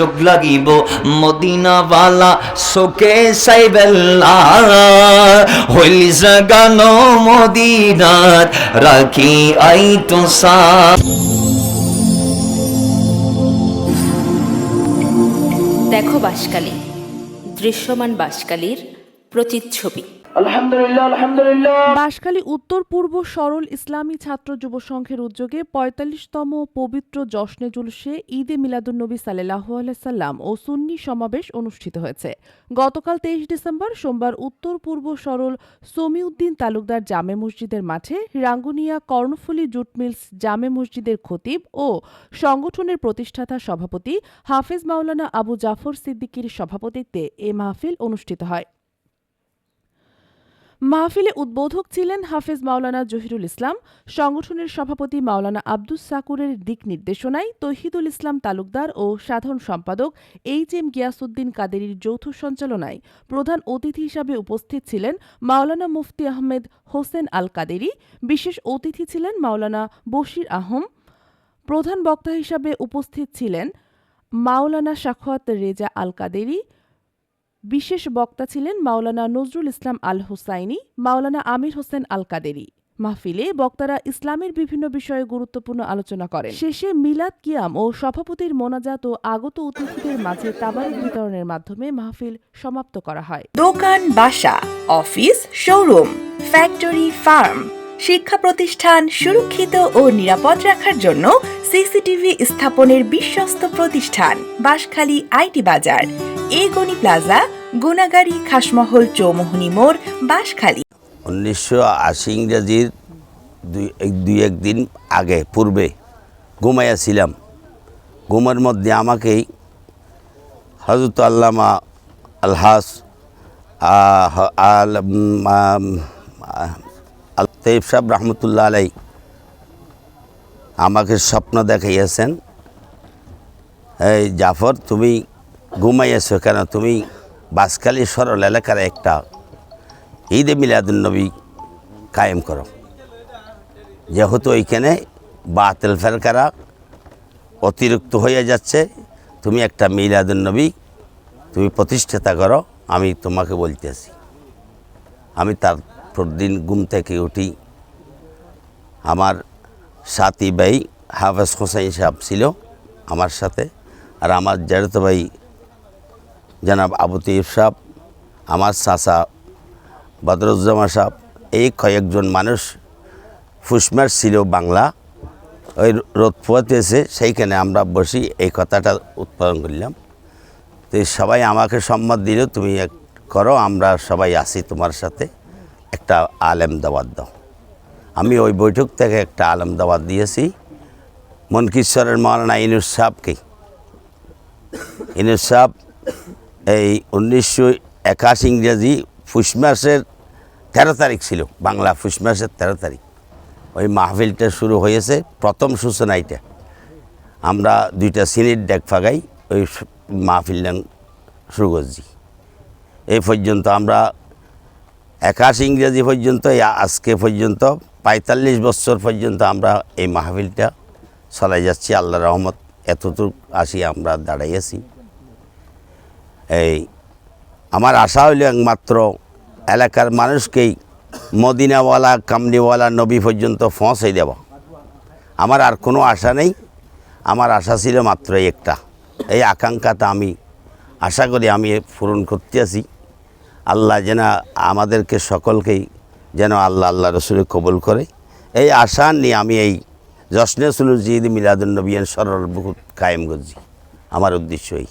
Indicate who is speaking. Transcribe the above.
Speaker 1: চোখ লাগিব মদিনাওয়ালা চোকে চাইবেলা হইল জাগানো মদিনার, রাখি আই তো
Speaker 2: দেখো বাসকালী, দৃশ্যমান বাসকালীর প্রতিচ্ছবি।
Speaker 3: বাঁশখালী উত্তর পূর্ব সরল ইসলামী ছাত্র যুব সংঘের উদ্যোগে পঁয়তাল্লিশতম পবিত্র জশ্নে জুলুসে ঈদে মিলাদুন্নবী সাল্লাহ সাল্লাম ও সুন্নি সমাবেশ অনুষ্ঠিত হয়েছে। গতকাল তেইশ ডিসেম্বর সোমবার উত্তর পূর্ব সরল সমিউদ্দিন তালুকদার জামে মসজিদের মাঠে রাঙ্গুনিয়া কর্ণফুলী জুট মিলস জামে মসজিদের খতিব ও সংগঠনের প্রতিষ্ঠাতা সভাপতি হাফেজ মাওলানা আবু জাফর সিদ্দিকীর সভাপতিত্বে এ মাহফিল অনুষ্ঠিত হয়। মাহফিলে উদ্বোধক ছিলেন হাফেজ মাওলানা জহিরুল ইসলাম, সংগঠনের সভাপতি মাওলানা আব্দুস সাকুরের দিক নির্দেশনায় তহিদুল ইসলাম তালুকদার ও সাধারণ সম্পাদক এইচ এম গিয়াসুদ্দিন কাদেরীর যৌথ সঞ্চালনায় প্রধান অতিথি হিসাবে উপস্থিত ছিলেন মাওলানা মুফতি আহমেদ হোসেন আল কাদেরী, বিশেষ অতিথি ছিলেন মাওলানা বশির আহম, প্রধান বক্তা হিসাবে উপস্থিত ছিলেন মাওলানা শাখাত রেজা আল কাদেরী বিশেষ বক্তা ছিলেন মাওলানা নজরুল ইসলাম আল হুসাইনি মাওলানা আমির হোসেন আল কাদেরি মাহফিলে বক্তারা ইসলামের বিভিন্ন বিষয়ে গুরুত্বপূর্ণ আলোচনা করেন। শেষে মিলাদ কিয়াম ও সভাপতির মোনাজাত ও আগত অতিথিদের মাঝে তাবারক বিতরণের মাধ্যমে মাহফিল সমাপ্ত করা হয়।
Speaker 4: দোকান, বাসা, অফিস, শোরুম, ফ্যাক্টরি, ফার্ম, শিক্ষা প্রতিষ্ঠান সুরক্ষিত ও নিরাপদ রাখার জন্য সিসিটিভি স্থাপনের বিশ্বস্ত প্রতিষ্ঠান, Banshkhali IT Bazar. A Gani plaza Gunagari Khasmahal Chowmohani মোড়, বাঁশখালী।
Speaker 5: উনিশশো আশি ইংরেজির দুই এক- দুই একদিন আগে, পূর্বে ঘুমাইয়াছিলাম। ঘুমের মধ্যে আমাকেই হজরত আল্লামা আলহাস আল তৈব সাহেব রহমতুল্লাহ আলাই আমাকে স্বপ্ন দেখাইয়াছেন, এই জাফর, তুমি ঘুমাইয়াছো কেন? তুমি বাসকালী সরল এলাকার একটা ঈদে মিলাদুন্নবী কায়েম করো। যেহেতু ওইখানে বাতিল ফেরকারা অতিরিক্ত হয়ে যাচ্ছে, তুমি একটা মিলাদুন্নবী তুমি প্রতিষ্ঠাতা করো, আমি তোমাকে বলতেছি। আমি তারপর দিন ঘুম থেকে উঠি। আমার সাথী ভাই হাফেজ হোসাইন সাহেব ছিল আমার সাথে, আর আমার জেরত ভাই জনাব আবু তৈব সাহেব, আমার চাচা বদরুজ্জামা সাহেব, এই কয়েকজন মানুষ ফুসমার ছিল বাংলা, ওই রোদ পোয়াতেছে সেইখানে আমরা বসি এই কথাটা উৎপাদন করলাম। তো সবাই আমাকে সম্মত দিল, তুমি এক করো, আমরা সবাই আসি তোমার সাথে, একটা আলেম দাওয়াত দাও। আমি ওই বৈঠক থেকে একটা আলেম দাওয়াত দিয়েছি মনকিশ্বরের মৌলানা ইনুস সাহেবকে। ইনুস সাহেব এই উনিশশো একাশি ইংরেজি ফুস মাসের তেরো তারিখ ছিল, বাংলা ফুস মাসের তেরো তারিখ। ওই মাহফিলটা শুরু হয়েছে প্রথম সূচনা এটা। আমরা দুইটা সিনির ডেক ফাগাই, ওই মাহফিল শুরু করছি। এই পর্যন্ত আমরা একাশ ইংরেজি পর্যন্ত আজকে পর্যন্ত, পঁয়তাল্লিশ বছর পর্যন্ত আমরা এই মাহফিলটা চলাই যাচ্ছি। আল্লাহ রহমত, এতটুকু আসি আমরা দাঁড়াইয়াছি। এই, আমার আশা হইল একমাত্র এলাকার মানুষকেই মদিনাওয়ালা কামনিওয়ালা নবী পর্যন্ত পৌঁছে দেব। আমার আর কোনো আশা নেই। আমার আশা ছিল মাত্র একটা। এই আকাঙ্ক্ষাটা আমি আশা করি আমি পূরণ করতে আছি। আল্লাহ যেন আমাদেরকে সকলকেই যেন আল্লাহ আল্লাহ রসুল কবুল করে। এই আশা নিয়ে আমি এই জশ্নে সুলুজিদ মিলাদুল নবীন সরল বহুত কায়েম করছি। আমার উদ্দেশ্য এই।